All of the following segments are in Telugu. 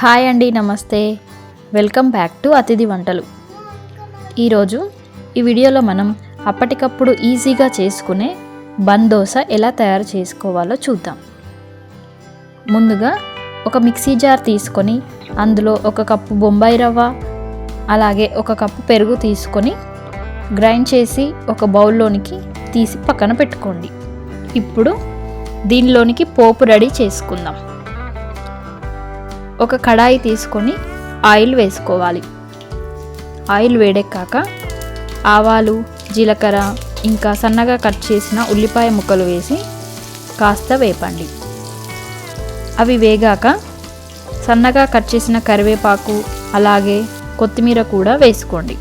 హాయ్ అండి నమస్తే. వెల్కమ్ బ్యాక్ టు అతిథి వంటలు. ఈరోజు ఈ వీడియోలో మనం అప్పటికప్పుడు ఈజీగా చేసుకునే బందోస ఎలా తయారు చేసుకోవాలో చూద్దాం. ముందుగా ఒక మిక్సీ జార్ తీసుకొని అందులో ఒక కప్పు బొంబాయి రవ్వ అలాగే ఒక కప్పు పెరుగు తీసుకొని గ్రైండ్ చేసి ఒక బౌల్లోనికి తీసి పక్కన పెట్టుకోండి. ఇప్పుడు దీనిలోనికి పోపు రెడీ చేసుకుందాం. ఒక కడాయి తీసుకొని ఆయిల్ వేసుకోవాలి. ఆయిల్ వేడెక్కాక ఆవాలు జీలకర్ర ఇంకా సన్నగా కట్ చేసిన ఉల్లిపాయ ముక్కలు వేసి కాస్త వేపండి. అవి వేగాక సన్నగా కట్ చేసిన కరివేపాకు అలాగే కొత్తిమీర కూడా వేసుకోండి.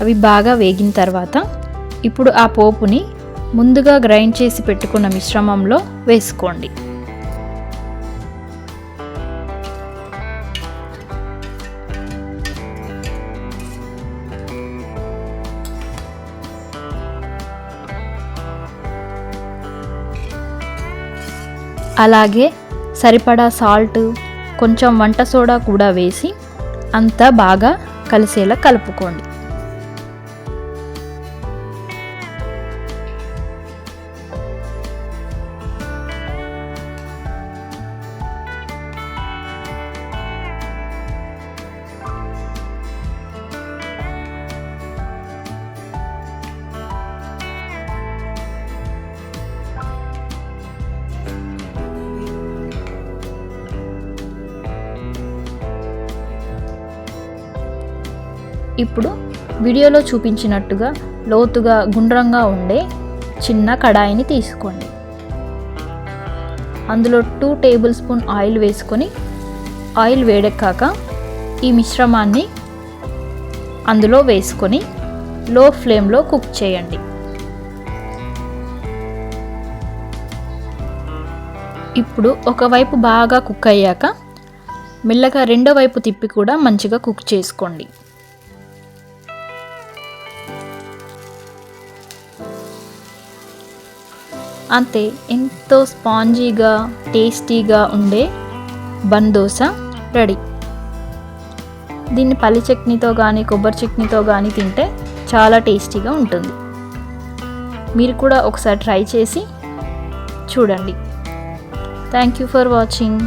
అవి బాగా వేగిన తర్వాత ఇప్పుడు ఆ పోపుని ముందుగా గ్రైండ్ చేసి పెట్టుకున్న మిశ్రమంలో వేసుకోండి. అలాగే సరిపడా సాల్ట్ కొంచెం వంట సోడా కూడా వేసి అంతా బాగా కలిసేలా కలుపుకోండి. ఇప్పుడు వీడియోలో చూపించినట్టుగా లోతుగా గుండ్రంగా ఉండే చిన్న కడాయిని తీసుకోండి. అందులో టూ టేబుల్ స్పూన్ ఆయిల్ వేసుకొని ఆయిల్ వేడెక్కాక ఈ మిశ్రమాన్ని అందులో వేసుకొని లో ఫ్లేమ్లో కుక్ చేయండి. ఇప్పుడు ఒకవైపు బాగా కుక్ అయ్యాక మెల్లగా రెండో వైపు తిప్పి కూడా మంచిగా కుక్ చేసుకోండి. అంతే ఎంతో స్పాంజీగా టేస్టీగా ఉండే బన్ దోశ రెడీ. దీన్ని పల్లి చట్నీతో కానీ కొబ్బరి చట్నీతో కానీ తింటే చాలా టేస్టీగా ఉంటుంది. మీరు కూడా ఒకసారి ట్రై చేసి చూడండి. Thank you for watching